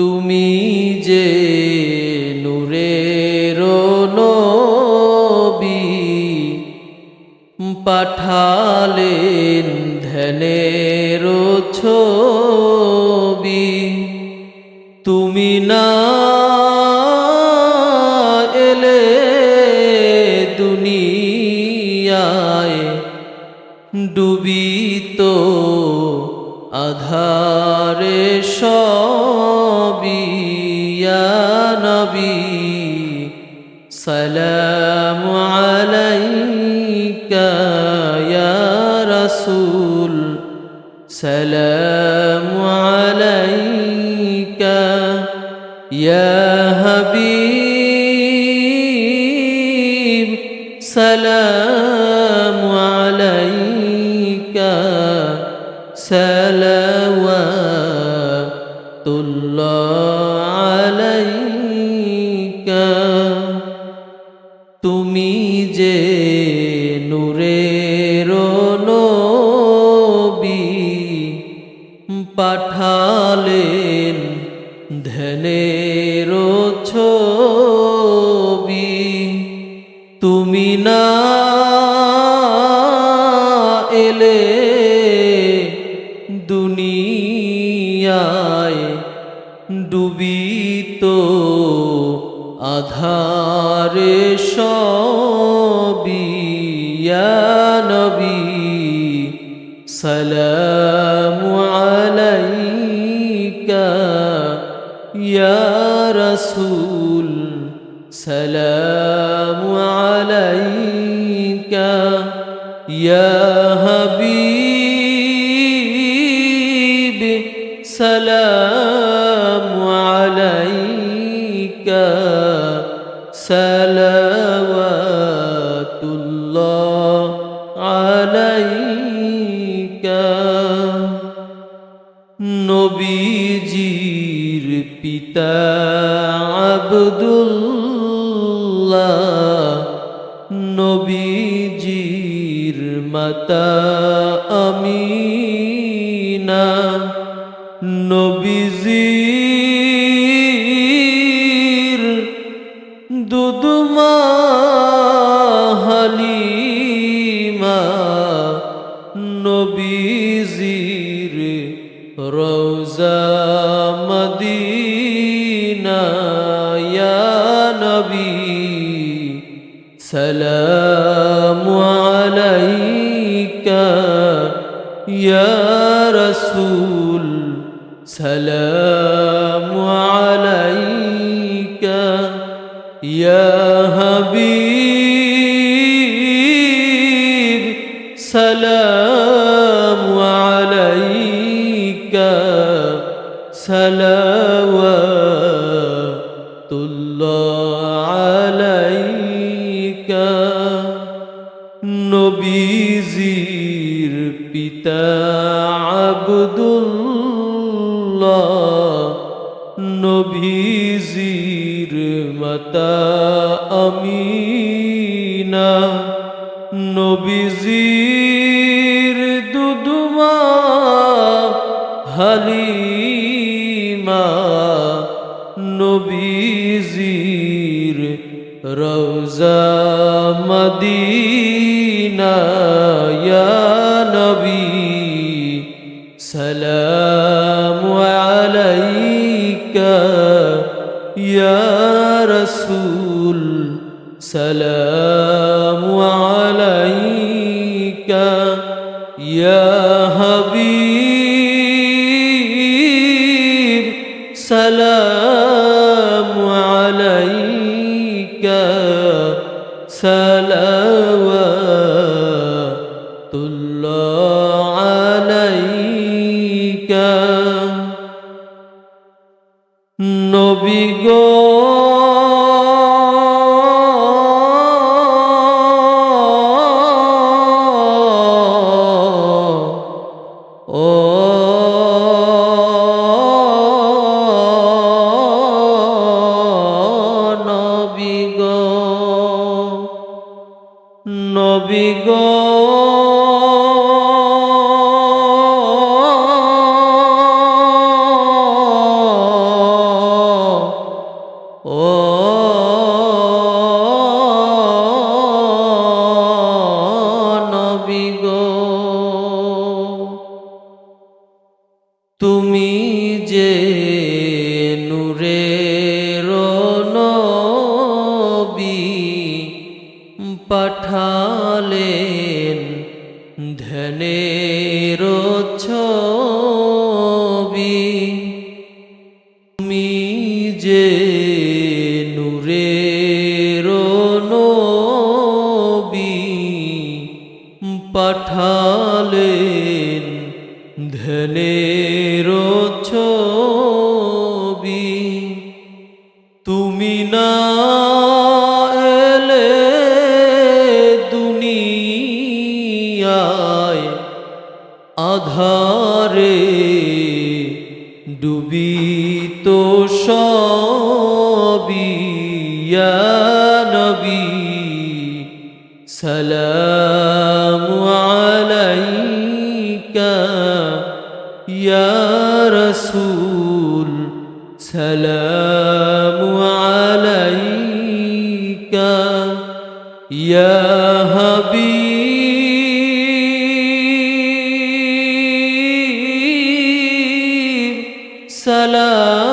তুমি যে নূরের নবী পাঠালেন ধ্যানের ছবি তুমি না এলে দুনিয়ায় ডুবিত আধারে সবিয়া নবী। সালাম আলাইকা ইয়া রাসূল। সালাম আলাইকা ইয়া হাবিব। সালাম সালাওয়াতুল্লাহ আলাইকা। তুমি যে নূরের নবী পাঠালেন ধ্যানের ছবি। তুমি না আধারে সবিয়া নবী সালাম আলাইকা ইয়া রাসূল সালাম আলাইকা সালাওয়াতুল্লাহ আলাইকা নবীজির পিতা আবদুল্লাহ নবীজির মাতা নবীজির রোজা মদিনা নবী সালাম আলাইকা ইয়া রাসূল সালাম মাতা আমিনা নবীজির দুদুমা হালিমা নবীজির রোজা মদিনা ইয়া নবী সালাম আলাইকা ইয়া রাসূল সালাম আলাইকা ইয়া হাবিব সালাম গো। তুমি যে নূরের নবী পাঠালেন ধ্যানের ছবি। তুমি যে নূরের নবী পাঠালেন ধ্যানের ছবি। তুমি না ডুবিত তো ইয়া নবী। সালাম আলাইকা ইয়া রসুল। সালাম সালাম